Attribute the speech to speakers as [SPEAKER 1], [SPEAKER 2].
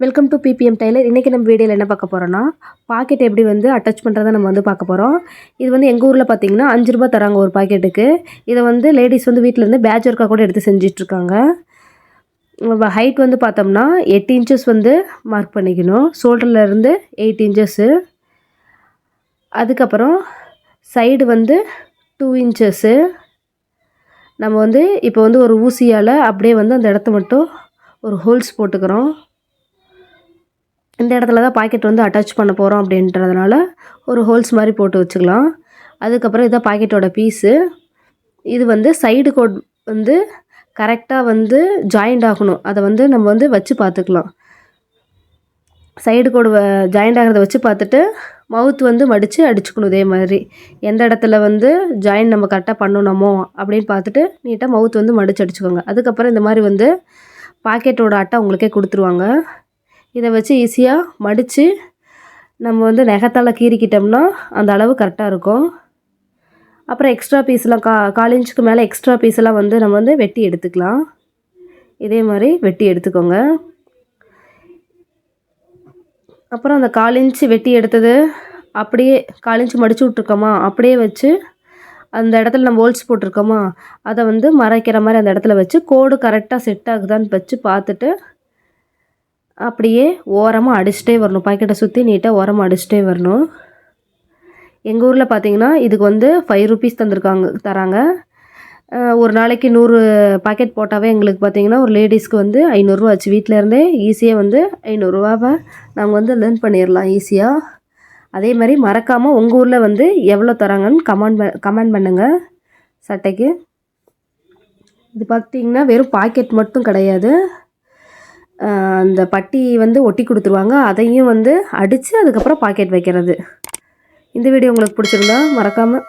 [SPEAKER 1] Welcome to BBM tailor இன்றைக்கி நம்ம வீடியோவில் என்ன பார்க்க போகிறோன்னா பாக்கெட் எப்படி வந்து அட்டாச் பண்ணுறதை நம்ம வந்து பார்க்க போகிறோம் இது வந்து எங்கள் ஊரில் பார்த்தீங்கன்னா அஞ்சு ரூபா தராங்க ஒரு பாக்கெட்டுக்கு இதை வந்து லேடிஸ் வந்து வீட்டிலேருந்து பேட்ச் ஒர்க்காக கூட எடுத்து செஞ்சிட்ருக்காங்க ஹைட் வந்து பார்த்தோம்னா எட்டு இன்ச்சஸ் வந்து மார்க் பண்ணிக்கணும். ஷோல்டர்லேருந்து எயிட் இன்ச்சஸ்ஸு அதுக்கப்புறம் சைடு வந்து டூ இன்ச்சஸ்ஸு நம்ம வந்து இப்போ வந்து ஒரு ஊசியால் அப்படியே வந்து அந்த இடத்த மட்டும் ஒரு ஹோல்ஸ் போட்டுக்கிறோம். இந்த இடத்துல தான் பாக்கெட் வந்து அட்டாச் பண்ண போகிறோம் அப்படின்றதுனால ஒரு ஹோல்ஸ் மாதிரி போட்டு வச்சுக்கலாம். அதுக்கப்புறம் இதான் பாக்கெட்டோட பீஸு இது வந்து சைடு கோட் வந்து கரெக்டாக வந்து ஜாயிண்ட் ஆகணும். அதை வந்து நம்ம வந்து வச்சு பார்த்துக்கலாம். சைடு கோடு ஜாயிண்ட் ஆகிறத வச்சு பார்த்துட்டு மவுத் வந்து மடித்து அடிச்சுக்கணும் இதே மாதிரி. எந்த இடத்துல வந்து ஜாயின் நம்ம கரெக்டாக பண்ணணுமோ அப்படின்னு பார்த்துட்டு நீட்டாக மவுத் வந்து மடித்து அடிச்சுக்கோங்க. அதுக்கப்புறம் இந்த மாதிரி வந்து பாக்கெட்டோட அட்டை உங்களுக்கே கொடுத்துருவாங்க. இதை வச்சு ஈஸியாக மடித்து நம்ம வந்து நெகத்தால் கீறிக்கிட்டோம்னா அந்த அளவு கரெக்டாக இருக்கும். அப்புறம் எக்ஸ்ட்ரா பீஸ்லாம் கா கால் இன்ச்சுக்கு மேலே எக்ஸ்ட்ரா பீஸ்லாம் வந்து நம்ம வந்து வெட்டி எடுத்துக்கலாம். இதே மாதிரி வெட்டி எடுத்துக்கோங்க. அப்புறம் அந்த கால் இன்ச்சு வெட்டி எடுத்தது அப்படியே கால் இன்ச்சு மடித்து விட்ருக்கோமா அப்படியே வச்சு அந்த இடத்துல நம்ம ஹோல்ஸ் போட்டிருக்கோமா? அதை வந்து மறைக்கிற மாதிரி அந்த இடத்துல வச்சு கோடு கரெக்டாக செட் ஆகுதான்னு வச்சு பார்த்துட்டு அப்படியே ஓரமாக அடிச்சிட்டே வரணும். பாக்கெட்டை சுற்றி நீட்டாக ஓரமாக அடிச்சுட்டே வரணும். எங்கள் ஊரில் பார்த்தீங்கன்னா இதுக்கு வந்து ஃபைவ் ருபீஸ் தந்திருக்காங்க தராங்க. ஒரு நாளைக்கு நூறு பாக்கெட் போட்டாவே எங்களுக்கு பார்த்தீங்கன்னா ஒரு லேடிஸ்க்கு வந்து ஐநூறுரூவா ஆச்சு. வீட்டில் இருந்தே ஈஸியாக வந்து ஐநூறுரூவாவை நாங்கள் வந்து லேர்ன் பண்ணிடலாம் ஈஸியாக அதே மாதிரி மறக்காமல் உங்கள் ஊரில் வந்து எவ்வளோ தராங்கன்னு கமெண்ட் கமெண்ட் பண்ணுங்கள் சட்டைக்கு. இது பார்த்திங்கன்னா வெறும் பாக்கெட் மட்டும் கிடையாது. அந்த பட்டி வந்து ஒட்டி கொடுத்துருவாங்க. அதையும் வந்து அடித்து அதுக்கப்புறம் பாக்கெட் வைக்கிறது. இந்த வீடியோ உங்களுக்கு பிடிச்சிருந்தா மறக்காமல்